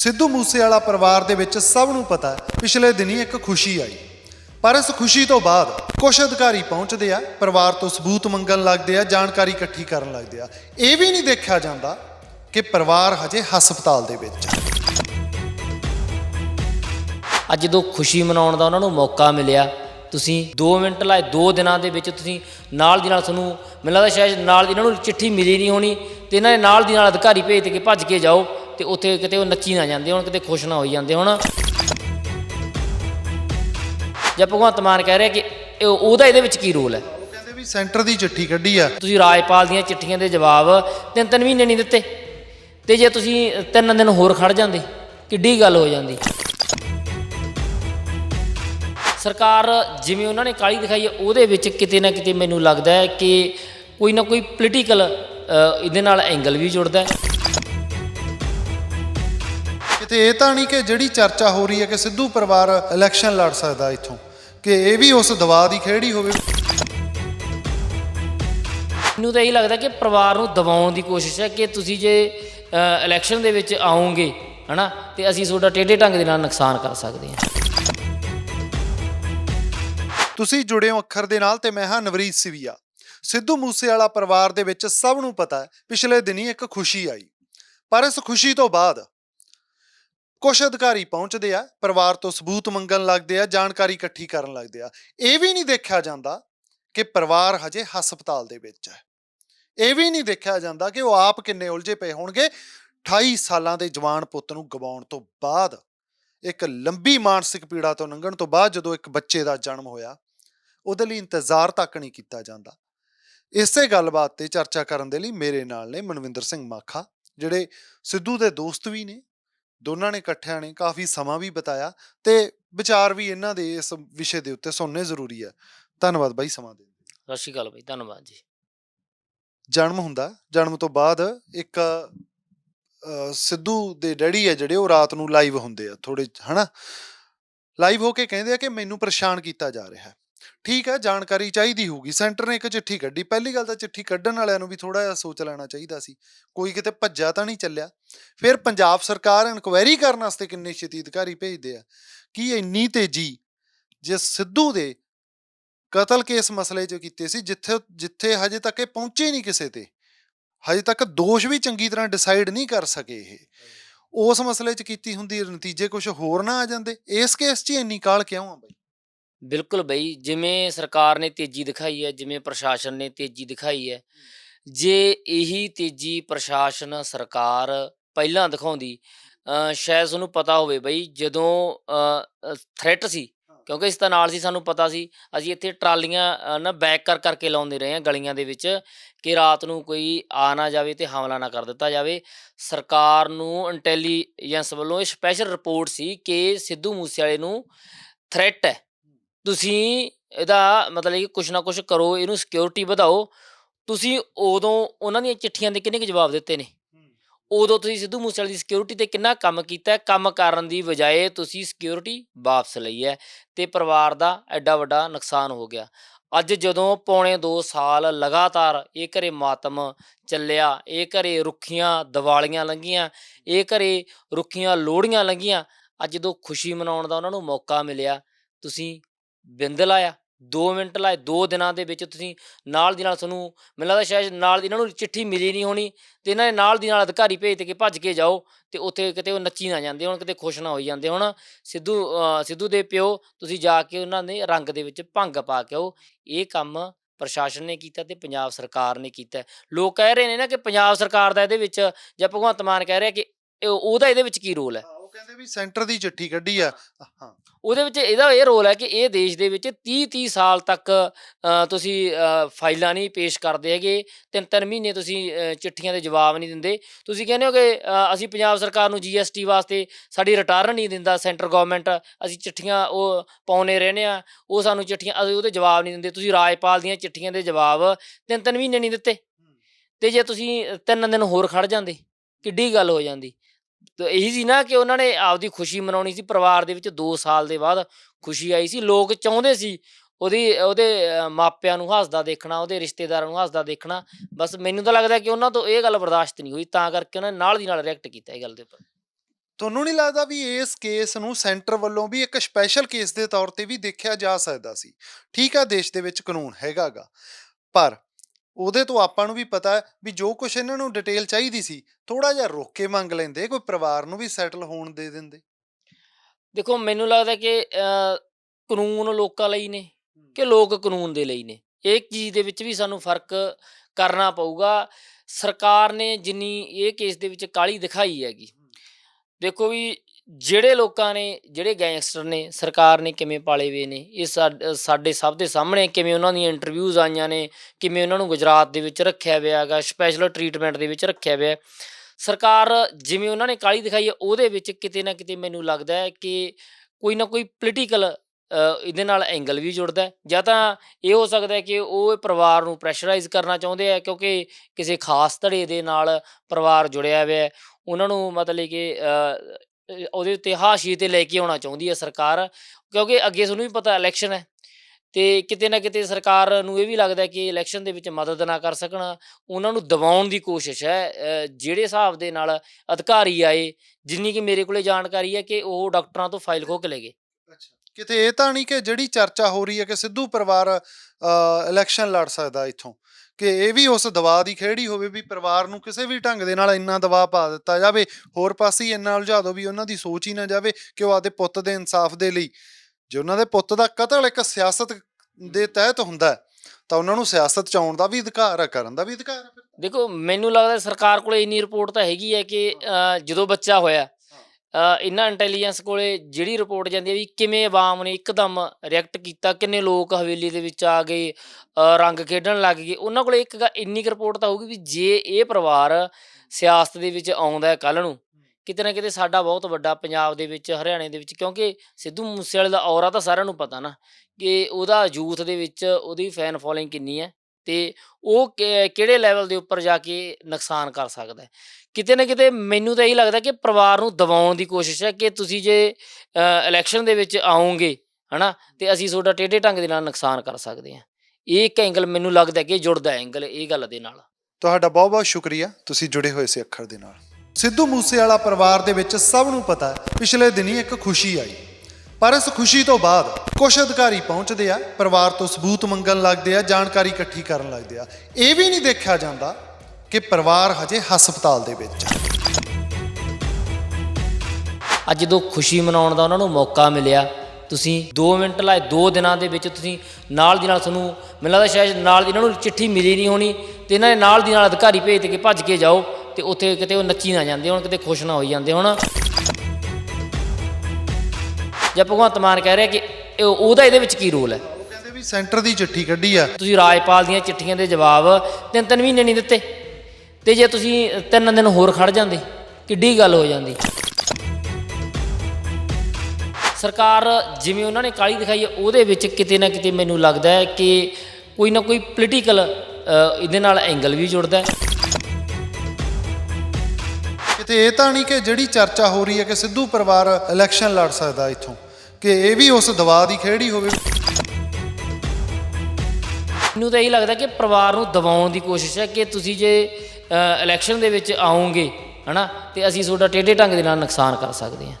ਸਿੱਧੂ ਮੂਸੇਵਾਲਾ ਪਰਿਵਾਰ ਦੇ ਵਿੱਚ ਸਭ ਨੂੰ ਪਤਾ ਹੈ, ਪਿਛਲੇ ਦਿਨੀ ਇੱਕ ਖੁਸ਼ੀ ਆਈ। ਪਰ ਇਸ ਖੁਸ਼ੀ ਤੋਂ ਬਾਅਦ ਕੁਝ ਅਧਿਕਾਰੀ ਪਹੁੰਚਦੇ ਆ, ਪਰਿਵਾਰ ਤੋਂ ਸਬੂਤ ਮੰਗਣ ਲੱਗਦੇ ਆ, ਜਾਣਕਾਰੀ ਇਕੱਠੀ ਕਰਨ ਲੱਗਦੇ ਆ। ਇਹ ਵੀ ਨਹੀਂ ਦੇਖਿਆ ਜਾਂਦਾ ਕਿ ਪਰਿਵਾਰ ਹਜੇ ਹਸਪਤਾਲ ਦੇ ਵਿੱਚ ਹੈ ਅੱਜ ਜਦੋਂ ਖੁਸ਼ੀ ਮਨਾਉਣ ਦਾ ਉਹਨਾਂ ਨੂੰ ਮੌਕਾ ਮਿਲਿਆ, ਤੁਸੀਂ 2 ਮਿੰਟ ਲਾਏ 2 ਦਿਨਾਂ ਦੇ ਵਿੱਚ ਤੁਸੀਂ ਨਾਲ ਦੀ ਨਾਲ ਤੁਹਾਨੂੰ, ਮੈਨੂੰ ਲੱਗਦਾ ਸ਼ਾਇਦ ਨਾਲ ਦੀ ਇਹਨਾਂ ਨੂੰ ਚਿੱਠੀ ਮਿਲੀ ਨਹੀਂ ਹੋਣੀ, ਤੇ ਇਹਨਾਂ ਨੇ ਨਾਲ ਦੀ ਨਾਲ ਅਧਿਕਾਰੀ ਭੇਜ ਦੇ ਕੇ ਭੱਜ ਕੇ ਜਾਓ। ਤੇ ਉੱਥੇ ਕਿਤੇ ਉਹ ਨੱਚੀ ਨਾ ਜਾਂਦੇ ਹੁਣ ਕਿਤੇ ਖੁਸ਼ ਨਾ ਹੋਈ ਜਾਂਦੇ ਹੁਣ। ਜੇ ਭਗਵੰਤ ਮਾਨ ਕਹਿ ਰਿਹਾ ਕਿ ਇਹ- ਉਹਦਾ ਇਹਦੇ ਵਿੱਚ ਕੀ ਰੋਲ ਹੈ? ਉਹ ਕਹਿੰਦੇ ਵੀ ਸੈਂਟਰ ਦੀ ਚਿੱਠੀ ਕੱਢੀ ਆ। ਤੁਸੀਂ ਰਾਜਪਾਲ ਦੀਆਂ ਚਿੱਠੀਆਂ ਦੇ ਜਵਾਬ ਤਿੰਨ ਤਿੰਨ ਮਹੀਨੇ ਨਹੀਂ ਦਿੱਤੇ। ਤੇ ਜੇ ਤੁਸੀਂ ਤਿੰਨ ਦਿਨ ਹੋਰ ਖੜ ਜਾਂਦੇ ਕਿੱਡੀ ਗੱਲ ਹੋ ਜਾਂਦੀ। ਸਰਕਾਰ ਜਿਵੇਂ ਉਹਨਾਂ ਨੇ ਕਾਲੀ ਦਿਖਾਈ ਹੈ ਉਹਦੇ ਵਿੱਚ ਕਿਤੇ ਨਾ ਕਿਤੇ ਮੈਨੂੰ ਲੱਗਦਾ ਹੈ ਕਿ ਕੋਈ ਨਾ ਕੋਈ ਪੋਲੀਟੀਕਲ ਇਹਦੇ ਨਾਲ ਐਂਗਲ ਵੀ ਜੁੜਦਾ ਹੈ। ਕਿਤੇ ਇਹ ਤਾਂ ਨਹੀਂ ਕਿ ਜਿਹੜੀ ਚਰਚਾ ਹੋ ਰਹੀ ਹੈ ਕਿ ਸਿੱਧੂ ਪਰਿਵਾਰ ਇਲੈਕਸ਼ਨ ਲੜ ਸਕਦਾ ਇੱਥੋਂ ਕਿ ਇਹ ਵੀ ਉਸ ਦਵਾ ਦੀ ਖੇੜੀ ਹੋਵੇ। ਮੈਨੂੰ ਤਾਂ ਇਹ ਲੱਗਦਾ ਕਿ ਪਰਿਵਾਰ ਨੂੰ ਦਬਾਉਣ ਦੀ ਕੋਸ਼ਿਸ਼ ਹੈ ਕਿ ਤੁਸੀਂ ਜੇ ਇਲੈਕਸ਼ਨ ਦੇ ਵਿੱਚ ਆਓਗੇ ਹਨਾ ਤੇ ਅਸੀਂ ਤੁਹਾਡਾ ਟੇਢੇ ਢੰਗ ਦੇ ਨਾਲ ਨੁਕਸਾਨ ਕਰ ਸਕਦੇ ਹਾਂ। ਤੁਸੀਂ ਜੁੜੇ ਹੋ ਅੱਖਰ ਦੇ ਨਾਲ ਤੇ ਮੈਂ ਹਾਂ ਨਵਰੀਤ ਸਿਵੀਆ। ਸਿੱਧੂ ਮੂਸੇਵਾਲਾ ਪਰਿਵਾਰ ਦੇ ਵਿੱਚ ਸਭ ਨੂੰ ਪਤਾ ਹੈ ਪਿਛਲੇ ਦਿਨੀ ਇੱਕ ਖੁਸ਼ੀ ਆਈ। ਪਰ ਇਸ ਖੁਸ਼ੀ ਤੋਂ ਬਾਅਦ ਕੁਝ ਅਧਿਕਾਰੀ ਪਹੁੰਚਦੇ ਆ, ਪਰਿਵਾਰ ਤੋਂ ਸਬੂਤ ਮੰਗਣ ਲੱਗਦੇ ਆ, ਜਾਣਕਾਰੀ ਇਕੱਠੀ ਕਰਨ ਲੱਗਦੇ ਆ। ਇਹ ਵੀ ਨਹੀਂ ਦੇਖਿਆ ਜਾਂਦਾ ਕਿ ਪਰਿਵਾਰ ਹਜੇ ਹਸਪਤਾਲ ਦੇ ਵਿੱਚ ਹੈ। ਇਹ ਵੀ ਨਹੀਂ ਦੇਖਿਆ ਜਾਂਦਾ ਕਿ ਉਹ ਆਪ ਕਿੰਨੇ ਉਲਝੇ ਪਏ ਹੋਣਗੇ। 28 ਸਾਲਾਂ ਦੇ ਜਵਾਨ ਪੁੱਤ ਨੂੰ ਗਵਾਉਣ ਤੋਂ ਬਾਅਦ, ਇੱਕ ਲੰਬੀ ਮਾਨਸਿਕ ਪੀੜਾ ਤੋਂ ਲੰਘਣ ਤੋਂ ਬਾਅਦ ਜਦੋਂ ਇੱਕ ਬੱਚੇ ਦਾ ਜਨਮ ਹੋਇਆ, ਉਹਦੇ ਲਈ ਇੰਤਜ਼ਾਰ ਤੱਕ ਨਹੀਂ ਕੀਤਾ ਜਾਂਦਾ। ਇਸੇ ਗੱਲਬਾਤ ਤੇ ਚਰਚਾ ਕਰਨ ਦੇ ਲਈ ਮੇਰੇ ਨਾਲ ਨੇ ਮਨਵਿੰਦਰ ਸਿੰਘ ਮਾਖਾ, ਜਿਹੜੇ ਸਿੱਧੂ ਦੇ ਦੋਸਤ ਵੀ ਨੇ। ਦੋਨਾਂ ਨੇ ਇਕੱਠਿਆਂ ਨੇ ਕਾਫੀ ਸਮਾਂ ਵੀ ਬਿਤਾਇਆ ਤੇ ਵਿਚਾਰ ਵੀ ਇਹਨਾਂ ਦੇ ਇਸ ਵਿਸ਼ੇ ਦੇ ਉੱਤੇ ਸੁਣਨੇ ਜ਼ਰੂਰੀ ਹੈ ਧੰਨਵਾਦ ਬਾਈ ਸਮਾਂ ਦੇ। ਸਤਿ ਸ਼੍ਰੀ ਅਕਾਲ ਬਾਈ ਧੰਨਵਾਦ ਜੀ। ਜਨਮ ਹੁੰਦਾ ਜਨਮ ਤੋਂ ਬਾਅਦ ਇੱਕ ਅਹ, ਸਿੱਧੂ ਦੇ ਡੈਡੀ ਹੈ ਜਿਹੜੇ ਉਹ ਰਾਤ ਨੂੰ ਲਾਈਵ ਹੁੰਦੇ ਆ ਥੋੜੇ ਹਨਾ? ਲਾਈਵ ਹੋ ਕੇ ਕਹਿੰਦੇ ਆ ਕਿ ਮੈਨੂੰ ਪਰੇਸ਼ਾਨ ਕੀਤਾ ਜਾ ਰਿਹਾ ਹੈ। ਠੀਕ ਹੈ ਜਾਣਕਾਰੀ ਚਾਹੀਦੀ ਹੋਊਗੀ। ਸੈਂਟਰ ਨੇ ਇੱਕ ਚਿੱਠੀ ਕੱਢੀ। ਪਹਿਲੀ ਗੱਲ ਤਾਂ ਚਿੱਠੀ ਕੱਢਣ ਵਾਲਿਆਂ ਨੂੰ ਵੀ ਥੋੜਾ ਜਿਹਾ ਸੋਚ ਲੈਣਾ ਚਾਹੀਦਾ ਸੀ। ਕੋਈ ਕਿਤੇ ਭੱਜਾ ਤਾਂ ਨਹੀਂ ਚੱਲਿਆ। ਫਿਰ ਪੰਜਾਬ ਸਰਕਾਰ ਇਨਕੁਆਇਰੀ ਕਰਨ ਵਾਸਤੇ ਕਿੰਨੇ ਛੇਤੀ ਅਧਿਕਾਰੀ ਭੇਜਦੇ ਆ? ਕੀ ਇੰਨੀ ਤੇਜ਼ੀ ਜੇ ਸਿੱਧੂ ਦੇ ਕਤਲ ਕੇਸ ਮਸਲੇ 'ਚ ਕੀਤੇ ਸੀ ਜਿੱਥੇ ਜਿੱਥੇ ਹਜੇ ਤੱਕ ਇਹ ਪਹੁੰਚੇ ਨਹੀਂ ਕਿਸੇ ਤੇ ਹਜੇ ਤੱਕ ਦੋਸ਼ ਵੀ ਚੰਗੀ ਤਰ੍ਹਾਂ ਡਿਸਾਈਡ ਨਹੀਂ ਕਰ ਸਕੇ ਇਹ। ਉਸ ਮਸਲੇ 'ਚ ਕੀਤੀ ਹੁੰਦੀ ਨਤੀਜੇ ਕੁਝ ਹੋਰ ਨਾ ਆ ਜਾਂਦੇ? ਇਸ ਕੇਸ 'ਚ ਇੰਨੀ ਕਾਲ ਕਿਉਂ ਆ ਬਈ? ਬਿਲਕੁਲ ਬਈ ਜਿਵੇਂ ਸਰਕਾਰ ਨੇ ਤੇਜ਼ੀ ਦਿਖਾਈ ਹੈ ਜਿਵੇਂ ਪ੍ਰਸ਼ਾਸਨ ਨੇ ਤੇਜ਼ੀ ਦਿਖਾਈ ਹੈ। ਜੇ ਇਹੀ ਤੇਜ਼ੀ ਪ੍ਰਸ਼ਾਸਨ ਸਰਕਾਰ ਪਹਿਲਾਂ ਦਿਖਾਉਂਦੀ ਅ, ਸ਼ਾਇਦ ਤੁਹਾਨੂੰ ਪਤਾ ਹੋਵੇ ਬਈ ਜਦੋਂ ਥ੍ਰੈਟ ਸੀ ਕਿਉਂਕਿ ਇਸ ਤਾਂ ਨਾਲ ਸੀ ਸਾਨੂੰ ਪਤਾ ਸੀ ਅਸੀਂ ਇੱਥੇ ਟਰਾਲੀਆਂ ਅ, ਨਾ ਬੈਕ ਕਰ ਕਰਕੇ ਲਾਉਂਦੇ ਰਹੇ ਹਾਂ ਗਲੀਆਂ ਦੇ ਵਿੱਚ ਕਿ ਰਾਤ ਨੂੰ ਕੋਈ ਆ ਨਾ ਜਾਵੇ ਤੇ ਹਮਲਾ ਨਾ ਕਰ ਦਿੱਤਾ ਜਾਵੇ। ਸਰਕਾਰ ਨੂੰ ਇੰਟੈਲੀਜੈਂਸ ਵੱਲੋਂ ਇਹ ਸਪੈਸ਼ਲ ਰਿਪੋਰਟ ਸੀ ਕਿ ਸਿੱਧੂ ਮੂਸੇਵਾਲੇ ਨੂੰ ਥ੍ਰੈਟ ਹੈ। ਤੁਸੀਂ ਇਹਦਾ ਮਤਲਬ ਕਿ ਕੁਛ ਨਾ ਕੁਛ ਕਰੋ ਇਹਨੂੰ ਸਿਕਿਉਰਿਟੀ ਵਧਾਓ। ਤੁਸੀਂ ਉਦੋਂ ਉਹਨਾਂ ਦੀਆਂ ਚਿੱਠੀਆਂ ਦੇ ਕਿੰਨੇ ਕੁ ਜਵਾਬ ਦਿੱਤੇ ਨੇ? ਉਦੋਂ ਤੁਸੀਂ ਸਿੱਧੂ ਮੂਸੇਵਾਲੇ ਦੀ ਸਿਕਿਉਰਿਟੀ ਤੇ ਕਿੰਨਾ ਕੰਮ ਕੀਤਾ, ਕੰਮ ਕਰਨ ਦੀ ਬਜਾਏ ਤੁਸੀਂ ਸਿਕਿਉਰਿਟੀ ਵਾਪਸ ਲਈ ਹੈ ਤੇ ਪਰਿਵਾਰ ਦਾ ਐਡਾ ਵੱਡਾ ਨੁਕਸਾਨ ਹੋ ਗਿਆ। ਅੱਜ ਜਦੋਂ ਪੌਣੇ 2 ਸਾਲ ਲਗਾਤਾਰ ਇਹ ਘਰੇ ਮਾਤਮ ਚੱਲਿਆ, ਇਹ ਘਰੇ ਰੁੱਖੀਆਂ ਦੀਵਾਲੀਆਂ ਲੰਘੀਆਂ, ਇਹ ਘਰੇ ਰੁੱਖੀਆਂ ਲੋਹੜੀਆਂ ਲੰਘੀਆਂ, ਅੱਜ ਜਦੋਂ ਖੁਸ਼ੀ ਮਨਾਉਣ ਦਾ ਉਹਨਾਂ ਨੂੰ ਮੌਕਾ ਮਿਲਿਆ, ਤੁਸੀਂ ਬਿੰਦ ਲਾਇਆ। 2 ਮਿੰਟ ਲਾਏ 2 ਦਿਨਾਂ ਦੇ ਵਿੱਚ ਤੁਸੀਂ ਨਾਲ ਦੀ ਨਾਲ ਤੁਹਾਨੂੰ ਮੈਨੂੰ ਲੱਗਦਾ ਸ਼ਾਇਦ ਨਾਲ ਦੀ ਇਹਨਾਂ ਨੂੰ ਚਿੱਠੀ ਮਿਲੀ ਨਹੀਂ ਹੋਣੀ ਤੇ ਇਹਨਾਂ ਨੇ ਨਾਲ ਦੀ ਨਾਲ ਅਧਿਕਾਰੀ ਭੇਜ ਦੇ ਕੇ ਭੱਜ ਕੇ ਜਾਓ ਤੇ ਉੱਥੇ ਕਿਤੇ ਉਹ ਨੱਚੀ ਨਾ ਜਾਂਦੇ ਹੁਣ, ਕਿਤੇ ਖੁਸ਼ ਨਾ ਹੋਈ ਜਾਂਦੇ ਹੁਣ। ਸਿੱਧੂ ਸਿੱਧੂ ਦੇ ਪਿਓ, ਤੁਸੀਂ ਜਾ ਕੇ ਉਹਨਾਂ ਨੇ ਰੰਗ ਦੇ ਵਿੱਚ ਭੰਗ ਪਾ ਕੇ ਆਓ। ਇਹ ਕੰਮ ਪ੍ਰਸ਼ਾਸਨ ਨੇ ਕੀਤਾ ਤੇ ਪੰਜਾਬ ਸਰਕਾਰ ਨੇ ਕੀਤਾ। ਲੋਕ ਕਹਿ ਰਹੇ ਨੇ ਨਾ ਕਿ ਪੰਜਾਬ ਸਰਕਾਰ ਦਾ ਇਹਦੇ ਵਿੱਚ, ਜਾਂ ਭਗਵੰਤ ਮਾਨ ਕਹਿ ਰਿਹਾ ਕਿ ਇਹ- ਉਹਦਾ ਇਹਦੇ ਵਿੱਚ ਕੀ ਰੋਲ ਹੈ? ਉਹ ਕਹਿੰਦੇ ਵੀ ਸੈਂਟਰ ਦੀ ਚਿੱਠੀ ਕੱਢੀ ਆ। ਹਾਂ। ਉਹਦੇ ਵਿੱਚ ਇਹਦਾ ਇਹ ਰੋਲ ਹੈ ਕਿ ਇਹ ਦੇਸ਼ ਦੇ ਵਿੱਚ 30 30 ਸਾਲ ਤੱਕ ਤੁਸੀਂ ਫਾਈਲਾਂ ਨਹੀਂ ਪੇਸ਼ ਕਰਦੇ ਹੈਗੇ ਤਿੰਨ ਤਿੰਨ ਮਹੀਨੇ ਤੁਸੀਂ ਚਿੱਠੀਆਂ ਦੇ ਜਵਾਬ ਨਹੀਂ ਦਿੰਦੇ। ਤੁਸੀਂ ਕਹਿੰਦੇ ਹੋ ਕਿ ਅਸੀਂ ਪੰਜਾਬ ਸਰਕਾਰ ਨੂੰ ਜੀਐਸਟੀ ਵਾਸਤੇ ਸਾਡੀ ਰਿਟਰਨ ਨਹੀਂ ਦਿੰਦਾ ਸੈਂਟਰ ਗਵਰਨਮੈਂਟ ਅਸੀਂ ਚਿੱਠੀਆਂ ਉਹ ਪਾਉਨੇ ਰਹਿੰਦੇ ਆ ਉਹ ਸਾਨੂੰ ਚਿੱਠੀਆਂ ਅਸੀਂ ਉਹਦੇ ਜਵਾਬ ਨਹੀਂ ਦਿੰਦੇ। ਤੁਸੀਂ ਰਾਜਪਾਲ ਦੀਆਂ ਚਿੱਠੀਆਂ ਦੇ ਜਵਾਬ ਤਿੰਨ ਤਿੰਨ ਮਹੀਨੇ ਨਹੀਂ ਦਿੱਤੇ। ਤੇ ਜੇ ਤੁਸੀਂ ਤਿੰਨ ਦਿਨ ਹੋਰ ਖੜ ਜਾਂਦੇ ਕਿੱਡੀ ਗੱਲ ਹੋ ਜਾਂਦੀ। ਤੇ ਇਹੀ ਸੀ ਨਾ ਕਿ ਉਹਨਾਂ ਨੇ ਆਪਦੀ ਖੁਸ਼ੀ ਮਨਾਉਣੀ ਸੀ। ਪਰਿਵਾਰ ਦੇ ਵਿੱਚ 2 ਸਾਲ ਦੇ ਬਾਅਦ ਖੁਸ਼ੀ ਆਈ ਸੀ। ਲੋਕ ਚਾਹੁੰਦੇ ਸੀ ਉਹਦੀ, ਉਹਦੇ ਮਾਪਿਆਂ ਨੂੰ ਹੱਸਦਾ ਦੇਖਣਾ, ਉਹਦੇ ਰਿਸ਼ਤੇਦਾਰਾਂ ਨੂੰ ਹੱਸਦਾ ਦੇਖਣਾ। ਬਸ ਮੈਨੂੰ ਤਾਂ ਲੱਗਦਾ ਕਿ ਉਹਨਾਂ ਤੋਂ ਇਹ ਗੱਲ ਬਰਦਾਸ਼ਤ ਨਹੀਂ ਹੋਈ। ਤਾਂ ਕਰਕੇ ਉਹਨਾਂ ਨੇ ਨਾਲ ਦੀ ਨਾਲ ਰਿਐਕਟ ਕੀਤਾ ਇਹ ਗੱਲ ਦੇ ਉੱਪਰ। ਤੁਹਾਨੂੰ ਨਹੀਂ ਲੱਗਦਾ ਵੀ ਇਸ ਕੇਸ ਨੂੰ ਸੈਂਟਰ ਵੱਲੋਂ ਵੀ ਇੱਕ ਸਪੈਸ਼ਲ ਕੇਸ ਦੇ ਤੌਰ ਤੇ ਵੀ ਦੇਖਿਆ ਜਾ ਸਕਦਾ ਸੀ? ਠੀਕ ਆ, ਦੇਸ਼ ਦੇ ਵਿੱਚ ਕਾਨੂੰਨ ਹੈਗਾਗਾ। ਪਰ ਉਹਦੇ ਤੋਂ ਆਪਾਂ ਨੂੰ ਵੀ ਪਤਾ ਵੀ ਜੋ ਕੁਝ ਇਹਨਾਂ ਨੂੰ ਡਿਟੇਲ ਚਾਹੀਦੀ ਸੀ ਥੋੜਾ ਜਿਹਾ ਰੁੱਕ ਕੇ ਮੰਗ ਲੈਂਦੇ ਕੋਈ ਪਰਿਵਾਰ ਨੂੰ ਵੀ ਸੈਟਲ ਹੋਣ ਦੇ ਦਿੰਦੇ। ਦੇਖੋ ਮੈਨੂੰ ਲੱਗਦਾ ਕਿ ਕਾਨੂੰਨ ਲੋਕਾਂ ਲਈ ਨੇ ਕਿ ਲੋਕ ਕਾਨੂੰਨ ਦੇ ਲਈ ਨੇ। ਇਹ ਚੀਜ਼ ਦੇ ਵਿੱਚ ਵੀ ਸਾਨੂੰ ਫ਼ਰਕ ਕਰਨਾ ਪਊਗਾ। ਸਰਕਾਰ ਨੇ ਜਿੰਨੀ ਇਹ ਕੇਸ ਦੇ ਵਿੱਚ ਕਾਲੀ ਦਿਖਾਈ ਹੈਗੀ। ਦੇਖੋ ਵੀ ਜਿਹੜੇ ਲੋਕਾਂ ਨੇ, ਜਿਹੜੇ ਗੈਂਗਸਟਰ ਨੇ, ਸਰਕਾਰ ਨੇ ਕਿਵੇਂ ਪਾਲੇ ਹੋਏ ਨੇ, ਇਹ ਸਾਡ- ਸਾਡੇ ਸਭ ਦੇ ਸਾਹਮਣੇ ਕਿਵੇਂ ਉਹਨਾਂ ਦੀਆਂ ਇੰਟਰਵਿਊਜ਼ ਆਈਆਂ ਨੇ, ਕਿਵੇਂ ਉਹਨਾਂ ਨੂੰ ਗੁਜਰਾਤ ਦੇ ਵਿੱਚ ਰੱਖਿਆ ਹੋਇਆ ਹੈਗਾ ਸਪੈਸ਼ਲ ਟ੍ਰੀਟਮੈਂਟ ਦੇ ਵਿੱਚ ਰੱਖਿਆ ਹੋਇਆ ਸਰਕਾਰ ਜਿਵੇਂ ਉਹਨਾਂ ਨੇ ਕਾਲੀ ਦਿਖਾਈ ਹੈ, ਉਹਦੇ ਵਿੱਚ ਕਿਤੇ ਨਾ ਕਿਤੇ ਮੈਨੂੰ ਲੱਗਦਾ ਹੈ ਕਿ ਕੋਈ ਨਾ ਕੋਈ ਪੋਲੀਟੀਕਲ ਇਹਦੇ ਨਾਲ ਐਂਗਲ ਵੀ ਜੁੜਦਾ ਜਾਂ ਤਾਂ ਇਹ ਹੋ ਸਕਦਾ ਹੈ ਕਿ ਉਹ ਪਰਿਵਾਰ ਨੂੰ ਪ੍ਰੈਸ਼ਰਾਈਜ਼ ਕਰਨਾ ਚਾਹੁੰਦੇ ਆ ਕਿਉਂਕਿ ਕਿਸੇ ਖਾਸ ਧੜੇ ਦੇ ਨਾਲ ਪਰਿਵਾਰ ਜੁੜਿਆ ਹੋਇਆ ਹੈ। ਉਹਨਾਂ ਨੂੰ ਮਤਲਬ ਕਿ ਉਹਦੇ ਉੱਤੇ ਹਾਸ਼ੀਏ ਤੇ ਲੈ ਕੇ ਆਉਣਾ ਚਾਹੁੰਦੀ ਹੈ ਸਰਕਾਰ, ਕਿਉਂਕਿ ਅੱਗੇ ਤੁਹਾਨੂੰ ਵੀ ਪਤਾ ਇਲੈਕਸ਼ਨ ਹੈ ਤੇ ਕਿਤੇ ਨਾ ਕਿਤੇ ਸਰਕਾਰ ਨੂੰ ਇਹ ਵੀ ਲੱਗਦਾ ਕਿ ਇਲੈਕਸ਼ਨ ਦੇ ਵਿੱਚ ਮਦਦ ਨਾ ਕਰ ਸਕਣ, ਉਹਨਾਂ ਨੂੰ ਦਬਾਉਣ ਦੀ ਕੋਸ਼ਿਸ਼ ਹੈ ਜਿਹੜੇ ਹਿਸਾਬ ਦੇ ਨਾਲ ਅਧਿਕਾਰੀ ਆਏ, ਜਿੰਨੀ ਕਿ ਮੇਰੇ ਕੋਲੇ ਜਾਣਕਾਰੀ ਹੈ ਕਿ ਉਹ ਡਾਕਟਰਾਂ ਤੋਂ ਫਾਈਲ ਖੋਹ ਕੇ ਲੈ ਗਏ। ਕਿਤੇ ਇਹ ਤਾਂ ਨਹੀਂ ਕਿ ਜਿਹੜੀ ਚਰਚਾ ਹੋ ਰਹੀ ਹੈ ਕਿ ਸਿੱਧੂ ਪਰਿਵਾਰ ਇਲੈਕਸ਼ਨ ਲੜ ਸਕਦਾ ਇੱਥੋਂ ਕਿ ਇਹ ਵੀ ਉਸ ਦਬਾਅ ਦੀ ਖੇੜੀ ਹੋਵੇ ਵੀ ਪਰਿਵਾਰ ਨੂੰ ਕਿਸੇ ਵੀ ਢੰਗ ਦੇ ਨਾਲ ਇੰਨਾ ਦਬਾਅ ਪਾ ਦਿੱਤਾ ਜਾਵੇ ਹੋਰ ਪਾਸੇ ਹੀ ਇੰਨਾ ਉਲਝਾ ਦਿਓ ਵੀ ਉਹਨਾਂ ਦੀ ਸੋਚ ਹੀ ਨਾ ਜਾਵੇ ਕਿ ਉਹ ਆਪਦੇ ਪੁੱਤ ਦੇ ਇਨਸਾਫ ਦੇ ਲਈ। ਜੇ ਉਹਨਾਂ ਦੇ ਪੁੱਤ ਦਾ ਕਤਲ ਇੱਕ ਸਿਆਸਤ ਦੇ ਤਹਿਤ ਹੁੰਦਾ ਤਾਂ ਉਹਨਾਂ ਨੂੰ ਸਿਆਸਤ ਚ ਆਉਣ ਦਾ ਵੀ ਅਧਿਕਾਰ ਹੈ ਕਰਨ ਦਾ ਵੀ ਅਧਿਕਾਰ ਹੈ ਦੇਖੋ ਮੈਨੂੰ ਲੱਗਦਾ ਸਰਕਾਰ ਕੋਲੇ ਇੰਨੀ ਰਿਪੋਰਟ ਤਾਂ ਹੈਗੀ ਹੈ ਕਿ ਜਦੋਂ ਬੱਚਾ ਹੋਇਆ ਅ, ਇਹਨਾਂ ਇੰਟੈਲੀਜੈਂਸ ਕੋਲੇ ਜਿਹੜੀ ਰਿਪੋਰਟ ਜਾਂਦੀ ਹੈ ਵੀ ਕਿਵੇਂ ਆਵਾਮ ਨੇ ਇੱਕਦਮ ਰਿਐਕਟ ਕੀਤਾ ਕਿੰਨੇ ਲੋਕ ਹਵੇਲੀ ਦੇ ਵਿੱਚ ਆ ਗਏ ਰੰਗ ਖੇਡਣ ਲੱਗ ਗਏ। ਉਹਨਾਂ ਕੋਲੇ ਇੱਕ ਗ- ਇੰਨੀ ਕੁ ਰਿਪੋਰਟ ਤਾਂ ਹੋਊਗੀ ਵੀ ਜੇ ਇਹ ਪਰਿਵਾਰ ਸਿਆਸਤ ਦੇ ਵਿੱਚ ਆਉਂਦਾ ਹੈ ਕੱਲ ਨੂੰ ਕਿਤੇ ਨਾ ਕਿਤੇ ਸਾਡਾ ਬਹੁਤ ਵੱਡਾ ਪੰਜਾਬ ਦੇ ਵਿੱਚ ਹਰਿਆਣੇ ਦੇ ਵਿੱਚ ਕਿਉਂਕਿ ਸਿੱਧੂ ਮੂਸੇਵਾਲੇ ਦਾ ਔਰਾ ਤਾਂ ਸਾਰਿਆਂ ਨੂੰ ਪਤਾ ਨਾ ਕਿ ਉਹਦਾ ਯੂਥ ਦੇ ਵਿੱਚ ਉਹਦੀ ਫੈਨ ਫੋਲੋਇੰਗ ਕਿੰਨੀ ਹੈ। ਤੇ ਉਹ ਕਿ- ਕਿਹੜੇ ਲੈਵਲ ਦੇ ਉੱਪਰ ਜਾ ਕੇ ਨੁਕਸਾਨ ਕਰ ਸਕਦਾ ਹੈ? ਕਿਤੇ ਨਾ ਕਿਤੇ ਮੈਨੂੰ ਤਾਂ ਇਹੀ ਲੱਗਦਾ ਕਿ ਪਰਿਵਾਰ ਨੂੰ ਦਬਾਉਣ ਦੀ ਕੋਸ਼ਿਸ਼ ਹੈ ਕਿ ਤੁਸੀਂ ਜੇ ਇਲੈਕਸ਼ਨ ਦੇ ਵਿੱਚ ਆਓਗੇ, ਹਨਾ, ਤੇ ਅਸੀਂ ਤੁਹਾਡਾ ਟੇਢੇ ਢੰਗ ਦੇ ਨਾਲ ਨੁਕਸਾਨ ਕਰ ਸਕਦੇ ਹਾਂ। ਇਹ ਇੱਕ ਐਂਗਲ ਮੈਨੂੰ ਲੱਗਦਾ ਕਿ ਜੁੜਦਾ ਐਂਗਲ ਇਹ ਗੱਲ ਦੇ ਨਾਲ। ਤੁਹਾਡਾ ਬਹੁਤ ਬਹੁਤ ਸ਼ੁਕਰੀਆ, ਤੁਸੀਂ ਜੁੜੇ ਹੋਏ ਸੀ ਅੱਖਰ ਦੇ ਨਾਲ। ਸਿੱਧੂ ਮੂਸੇਵਾਲਾ ਪਰਿਵਾਰ ਦੇ ਵਿੱਚ ਸਭ ਨੂੰ ਪਤਾ ਪਿਛਲੇ ਦਿਨੀ ਇੱਕ ਖੁਸ਼ੀ ਆਈ। ਪਰ ਇਸ ਖੁਸ਼ੀ ਤੋਂ ਬਾਅਦ ਕੁਝ ਅਧਿਕਾਰੀ ਪਹੁੰਚਦੇ ਆ, ਪਰਿਵਾਰ ਤੋਂ ਸਬੂਤ ਮੰਗਣ ਲੱਗਦੇ ਆ, ਜਾਣਕਾਰੀ ਇਕੱਠੀ ਕਰਨ ਲੱਗਦੇ ਆ ਇਹ ਵੀ ਨਹੀਂ ਦੇਖਿਆ ਜਾਂਦਾ ਕਿ ਪਰਿਵਾਰ ਹਜੇ ਹਸਪਤਾਲ ਦੇ ਵਿੱਚ ਹੈ। ਅੱਜ ਜਦੋਂ ਖੁਸ਼ੀ ਮਨਾਉਣ ਦਾ ਉਹਨਾਂ ਨੂੰ ਮੌਕਾ ਮਿਲਿਆ, ਤੁਸੀਂ 2 ਮਿੰਟ ਲਾਏ 2 ਦਿਨਾਂ ਦੇ ਵਿੱਚ ਤੁਸੀਂ ਨਾਲ ਦੀ ਨਾਲ ਤੁਹਾਨੂੰ, ਮੈਨੂੰ ਲੱਗਦਾ ਸ਼ਾਇਦ ਨਾਲ ਦੀ ਇਹਨਾਂ ਨੂੰ ਚਿੱਠੀ ਮਿਲੀ ਨਹੀਂ ਹੋਣੀ, ਤੇ ਇਹਨਾਂ ਨੇ ਨਾਲ ਦੀ ਨਾਲ ਅਧਿਕਾਰੀ ਭੇਜ ਕੇ ਭੱਜ ਕੇ ਜਾਓ, ਤੇ ਉੱਥੇ ਕਿਤੇ ਉਹ ਨੱਚੀ ਨਾ ਜਾਂਦੇ ਹੁਣ, ਕਿਤੇ ਖੁਸ਼ ਨਾ ਹੋਈ ਜਾਂਦੇ ਹੁਣ ਜੇ ਭਗਵੰਤ ਮਾਨ ਕਹਿ ਰਿਹਾ ਕਿ ਇਹ- ਉਹਦਾ ਇਹਦੇ ਵਿੱਚ ਕੀ ਰੋਲ ਹੈ? ਉਹ ਕਹਿੰਦੇ ਵੀ ਸੈਂਟਰ ਦੀ ਚਿੱਠੀ ਕੱਢੀ ਆ। ਤੁਸੀਂ ਰਾਜਪਾਲ ਦੀਆਂ ਚਿੱਠੀਆਂ ਦੇ ਜਵਾਬ ਤਿੰਨ ਤਿੰਨ ਮਹੀਨੇ ਨਹੀਂ ਦਿੱਤੇ। ਤੇ ਜੇ ਤੁਸੀਂ ਤਿੰਨ ਦਿਨ ਹੋਰ ਖੜ ਜਾਂਦੇ ਕਿੱਡੀ ਗੱਲ ਹੋ ਜਾਂਦੀ। ਸਰਕਾਰ ਜਿਵੇਂ ਉਹਨਾਂ ਨੇ ਕਾਲੀ ਦਿਖਾਈ ਹੈ ਉਹਦੇ ਵਿੱਚ ਕਿਤੇ ਨਾ ਕਿਤੇ ਮੈਨੂੰ ਲੱਗਦਾ ਹੈ ਕਿ ਕੋਈ ਨਾ ਕੋਈ ਪੋਲੀਟੀਕਲ ਇਹਦੇ ਨਾਲ ਐਂਗਲ ਵੀ ਜੁੜਦਾ ਹੈ। ਕਿਤੇ ਇਹ ਤਾਂ ਨਹੀਂ ਕਿ ਜਿਹੜੀ ਚਰਚਾ ਹੋ ਰਹੀ ਹੈ ਕਿ ਸਿੱਧੂ ਪਰਿਵਾਰ ਇਲੈਕਸ਼ਨ ਲੜ ਸਕਦਾ ਇੱਥੋਂ। ਕਿ ਇਹ ਵੀ ਉਸ ਦਵਾ ਦੀ ਖੇੜੀ ਹੋਵੇ। ਮੈਨੂੰ ਤਾਂ ਇਹ ਲੱਗਦਾ ਕਿ ਪਰਿਵਾਰ ਨੂੰ ਦਬਾਉਣ ਦੀ ਕੋਸ਼ਿਸ਼ ਹੈ ਕਿ ਤੁਸੀਂ ਜੇ ਇਲੈਕਸ਼ਨ ਦੇ ਵਿੱਚ ਆਓਗੇ, ਹਨਾ, ਤੇ ਅਸੀਂ ਤੁਹਾਡਾ ਟੇਢੇ ਢੰਗ ਦੇ ਨਾਲ ਨੁਕਸਾਨ ਕਰ ਸਕਦੇ ਹਾਂ।